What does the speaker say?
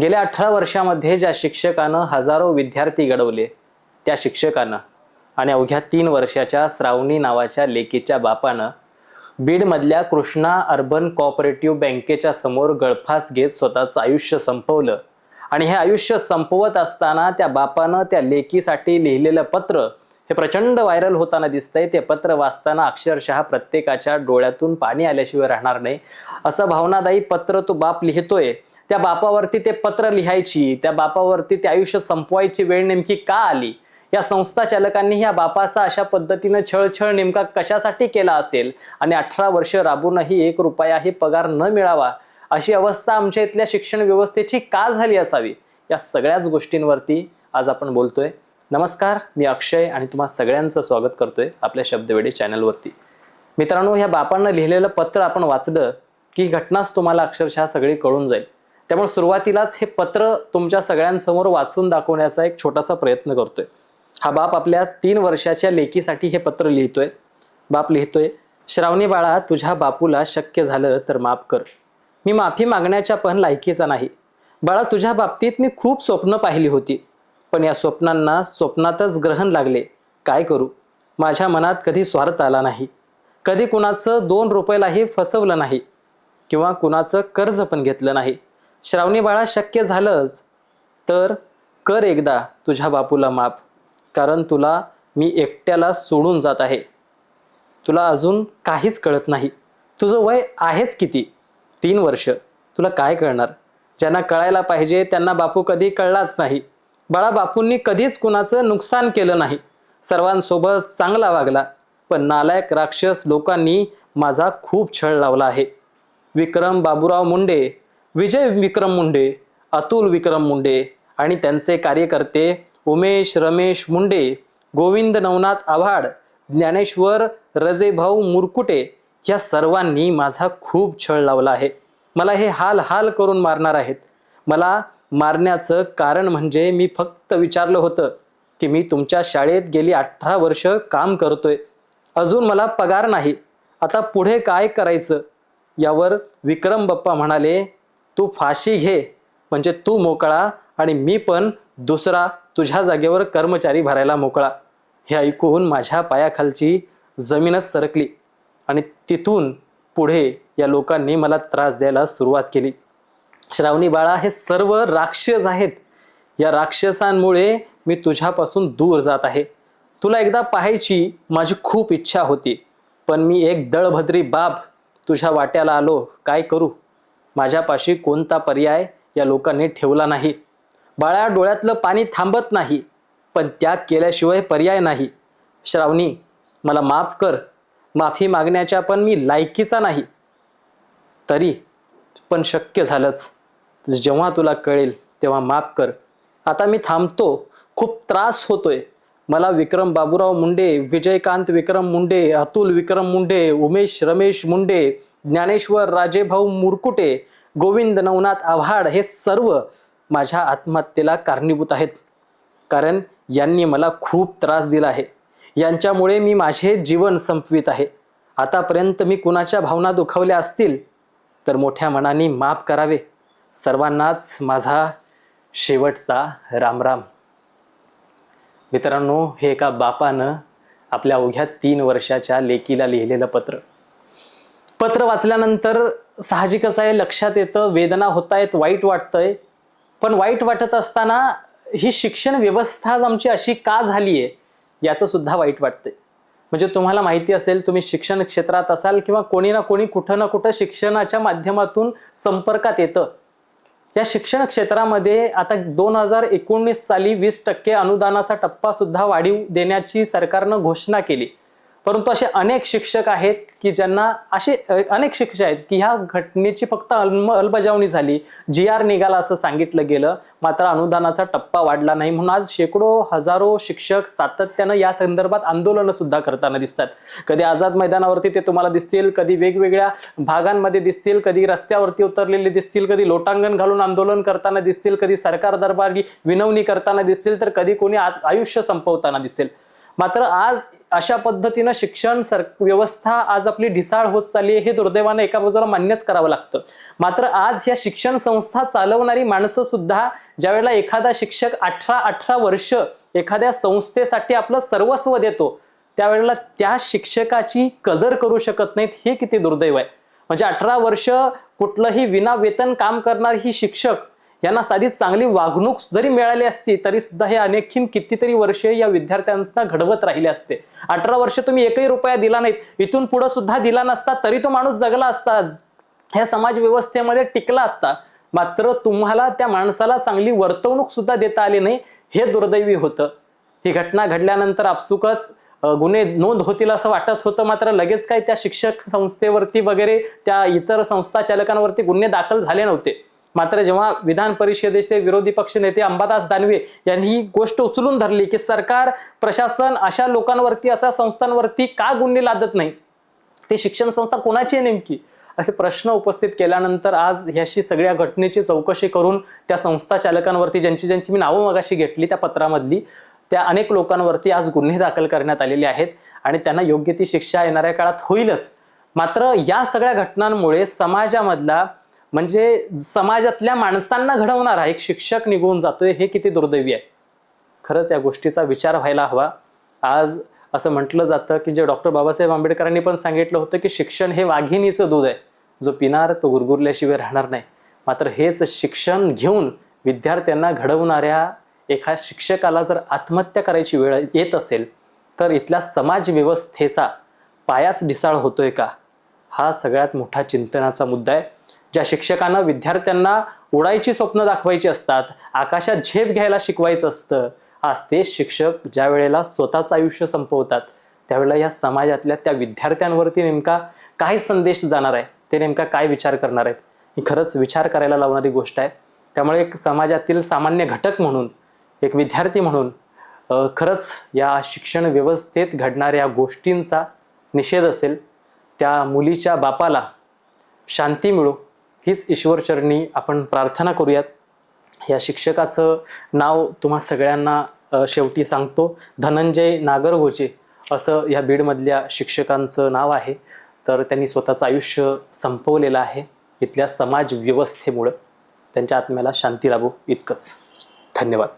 गेल्या अठरा वर्षामध्ये ज्या शिक्षकानं हजारो विद्यार्थी घडवले त्या शिक्षकानं आणि अवघ्या तीन वर्षाच्या श्रावणी नावाच्या लेकीच्या बापानं बीडमधल्या कृष्णा अर्बन कॉपरेटिव्ह बँकेच्या समोर गळफास घेत स्वतःचं आयुष्य संपवलं. आणि हे आयुष्य संपवत असताना त्या बापानं त्या लेकीसाठी लिहिलेलं पत्र हे प्रचंड व्हायरल होताना दिसतंय. ते पत्र वाचताना अक्षरशः प्रत्येकाच्या डोळ्यातून पाणी आल्याशिवाय राहणार नाही. असं भावनादायी पत्र तो बाप लिहितोय. त्या बापावरती ते पत्र लिहायची त्या बापावरती ते आयुष्य संपवायची वेळ नेमकी का आली? या संस्था चालकांनी या बापाचा अशा पद्धतीनं छळछळ नेमका कशासाठी केला असेल? आणि अठरा वर्ष राबूनही एक रुपयाही पगार न मिळावा अशी अवस्था आमच्या इथल्या शिक्षण व्यवस्थेची का झाली असावी? या सगळ्याच गोष्टींवरती आज आपण बोलतोय. नमस्कार मी अक्षय आणि तुम्हा सगळ्यांचं स्वागत करतोय आपल्या शब्दवेडी चॅनलवरती. मित्रांनो ह्या बापांना लिहिलेलं पत्र आपण वाचलं की ही घटनाच तुम्हाला अक्षरशः सगळी कळून जाईल. त्यामुळे सुरुवातीलाच हे पत्र तुमच्या सगळ्यांसमोर वाचून दाखवण्याचा एक छोटासा प्रयत्न करतोय. हा बाप आपल्या तीन वर्षाच्या लेकीसाठी हे पत्र लिहितोय. बाप लिहितोय श्रावणी बाळा तुझ्या बापूला शक्य झालं तर माफ कर. मी माफी मागण्याच्या पण लायकीचा नाही. बाळा तुझ्या बाबतीत मी खूप स्वप्न पाहिली होती. पण या स्वप्नांना स्वप्नातच ग्रहण लागले. काय करू? माझ्या मनात कधी स्वार्थ आला नाही. कधी कुणाचं दोन रुपयालाही फसवलं नाही. किंवा कुणाचं कर्ज पण घेतलं नाही. श्रावणी बाळा शक्य झालंच. तर कर एकदा तुझ्या बापूला माफ कारण तुला मी एकट्याला सोडून जात आहे. तुला अजून काहीच कळत नाही. तुझं वय आहेच किती? तीन वर्ष. तुला काय कळणार? ज्यांना कळायला पाहिजे त्यांना बापू कधी कळलाच नाही. बाळाबापूंनी कधीच कुणाचं नुकसान केलं नाही. सर्वांसोबत चांगला वागला पण नालायक राक्षस लोकांनी माझा खूप छळ लावला आहे. विक्रम बाबूराव मुंडे विजय विक्रम मुंडे अतुल विक्रम मुंडे आणि त्यांचे कार्यकर्ते उमेश रमेश मुंडे गोविंद नवनाथ आव्हाड ज्ञानेश्वर रजेभाऊ मुरकुटे या सर्वांनी माझा खूप छळ लावला आहे. मला हे हाल हाल करून मारणार आहेत. मला मारण्याचं कारण म्हणजे मी फक्त विचारलं होतं की मी तुमच्या शाळेत गेली अठरा वर्ष काम करतोय. अजून मला पगार नाही. आता पुढे काय करायचं? यावर विक्रम बाप्पा म्हणाले तू फाशी घे. म्हणजे तू मोकळा आणि मी पण दुसरा तुझ्या जागेवर कर्मचारी भरायला मोकळा. हे ऐकून माझ्या पायाखालची जमीनच सरकली आणि तिथून पुढे या लोकांनी मला त्रास द्यायला सुरुवात केली. श्रावणी बाळा हे सर्व राक्षस आहेत. या राक्षसांमुळे मी तुझ्यापासून दूर जात आहे. तुला एकदा पाहायची माझी खूप इच्छा होती पण मी एक दळभद्री बाप तुझ्या वाट्याला आलो. काय करू? माझ्यापाशी कोणता पर्याय या लोकांनी ठेवला नाही. बाळा डोळ्यातलं पाणी थांबत नाही पण त्याग केल्याशिवाय पर्याय नाही. श्रावणी मला माफ कर. माफी मागण्याच्या पण मी लायकीचा नाही. तरी पण शक्य झालंच. जेव्हा तुला कळेल तेव्हा माफ कर. आता मी थांबतो. खूप त्रास होतोय. मला विक्रम बाबूराव मुंडे विजयकांत विक्रम मुंडे अतुल विक्रम मुंडे उमेश रमेश मुंडे ज्ञानेश्वर राजेभाऊ मुरकुटे गोविंद नवनाथ आव्हाड हे सर्व माझ्या आत्महत्येला कारणीभूत आहेत. कारण यांनी मला खूप त्रास दिला आहे. यांच्यामुळे मी माझे जीवन संपवित आहे. आतापर्यंत मी कुणाच्या भावना दुखावल्या असतील? तर मोठ्या मनाने माफ करावे. सर्वांनाच माझा शेवटचा रामराम. मित्रांनो हे एका बापानं आपल्या अवघ्या तीन वर्षाच्या लेकीला लिहिलेलं पत्र. पत्र वाचल्यानंतर साहजिकच आहे लक्षात येतं वेदना होत आहेत वाईट वाटतंय. पण वाईट वाटत असताना ही शिक्षण व्यवस्था आमची अशी का झाली आहे याचं सुद्धा वाईट वाटतंय. म्हणजे तुम्हाला माहिती असेल तुम्ही शिक्षण क्षेत्रात असाल किंवा कोणी ना कोणी कुठं ना कुठं शिक्षणाच्या माध्यमातून संपर्कात येतं. या शिक्षण क्षेत्रामध्ये आता दोन हजार एकोणीस साली वीस टक्के अनुदानाचा टप्पा सुद्धा वाढीव देण्याची सरकारनं घोषणा केली. परंतु असे अनेक शिक्षक आहेत की ज्यांना असे अनेक शिक्षक आहेत की ह्या घटनेची फक्त अल्म अंमलबजावणी झाली. जी आर निघाला असं सांगितलं गेलं. मात्र अनुदानाचा टप्पा वाढला नाही म्हणून आज शेकडो हजारो शिक्षक सातत्यानं या संदर्भात आंदोलनं सुद्धा करताना दिसतात. कधी आझाद मैदानावरती ते तुम्हाला दिसतील कधी वेगवेगळ्या भागांमध्ये दिसतील कधी रस्त्यावरती उतरलेले दिसतील कधी लोटांगण घालून आंदोलन करताना दिसतील कधी सरकार दरबारी विनवणी करताना दिसतील तर कधी कोणी आयुष्य संपवताना दिसेल. मात्र आज अशा पद्धतीनं शिक्षण सर व्यवस्था आज आपली ढिसाळ होत चालली आहे हे दुर्दैवानं एका बाजूला मान्यच करावं लागतं. मात्र आज या शिक्षण संस्था चालवणारी माणसं सुद्धा ज्यावेळेला एखादा शिक्षक अठरा अठरा वर्ष एखाद्या संस्थेसाठी आपलं सर्वस्व देतो त्यावेळेला त्या शिक्षकाची कदर करू शकत नाहीत हे किती दुर्दैव आहे. म्हणजे अठरा वर्ष कुठलंही विना वेतन काम करणारी ही शिक्षक यांना साधी चांगली वागणूक जरी मिळाली असती तरी सुद्धा हे अनेकखीन कितीतरी वर्षे या विद्यार्थ्यांना घडवत राहिले असते. अठरा वर्ष तुम्ही एकही रुपया दिला नाहीत. इथून पुढे सुद्धा दिला नसता तरी तो माणूस जगला असता. ह्या समाज व्यवस्थेमध्ये टिकला असता. मात्र तुम्हाला त्या माणसाला चांगली वर्तवणूक सुद्धा देता आली नाही हे दुर्दैवी होतं. ही घटना घडल्यानंतर आपसुकच गुन्हे नोंद होतील असं वाटत होतं. मात्र लगेच काही त्या शिक्षक संस्थेवरती वगैरे त्या इतर संस्था चालकांवरती गुन्हे दाखल झाले नव्हते. मात्र जेव्हा विधान परिषदेचे विरोधी पक्ष नेते अंबादास दानवे यांनी ही गोष्ट उचलून धरली की सरकार प्रशासन अशा लोकांवरती अशा संस्थांवरती का गुन्हे लादत नाही? ते शिक्षण संस्था कोणाची आहे नेमकी? असे प्रश्न उपस्थित केल्यानंतर आज ह्याशी सगळ्या घटनेची चौकशी करून त्या संस्था चालकांवरती ज्यांची ज्यांची मी नावं मगाशी घेतली त्या पत्रामधली त्या अनेक लोकांवरती आज गुन्हे दाखल करण्यात आलेले आहेत आणि त्यांना योग्य ती शिक्षा येणाऱ्या काळात होईलच. मात्र या सगळ्या घटनांमुळे समाजामधला म्हणजे समाजातल्या माणसांना घडवणारा एक शिक्षक निघून जातोय हे किती दुर्दैवी आहे. खरंच या गोष्टीचा विचार व्हायला हवा. आज असं म्हटलं जातं की जे डॉक्टर बाबासाहेब आंबेडकरांनी पण सांगितलं होतं की शिक्षण हे वाघिणीचं दूध आहे. जो पिणार तो गुरगुरल्याशिवाय राहणार नाही. मात्र हेच शिक्षण घेऊन विद्यार्थ्यांना घडवणाऱ्या एका शिक्षकाला जर आत्महत्या करायची वेळ येत असेल तर इथल्या समाज व्यवस्थेचा पायाच ढिसाळ होतोय का? हा सगळ्यात मोठा चिंतनाचा मुद्दा आहे. ज्या शिक्षकांना विद्यार्थ्यांना उडायची स्वप्न दाखवायची असतात आकाशात झेप घ्यायला शिकवायचं असतं आज ते शिक्षक ज्या वेळेला स्वतःचं आयुष्य संपवतात त्यावेळेला या समाजातल्या त्या विद्यार्थ्यांवरती नेमका काय संदेश जाणार आहे? ते नेमका काय विचार करणार आहेत? ही खरंच विचार करायला लावणारी गोष्ट आहे. त्यामुळे एक समाजातील सामान्य घटक म्हणून एक विद्यार्थी म्हणून खरंच या शिक्षण व्यवस्थेत घडणाऱ्या गोष्टींचा निषेध असेल त्या मुलीच्या बापाला शांती मिळो हीच ईश्वरचरणी आपण प्रार्थना करूयात. या शिक्षकाचं नाव तुम्हा सगळ्यांना शेवटी सांगतो धनंजय नागरगोजे असं या बीडमधल्या शिक्षकांचं नाव आहे. तर त्यांनी स्वतःचं आयुष्य संपवलेलं आहे इथल्या समाज व्यवस्थेमुळं. त्यांच्या आत्म्याला शांती लाभो इतकंच. धन्यवाद.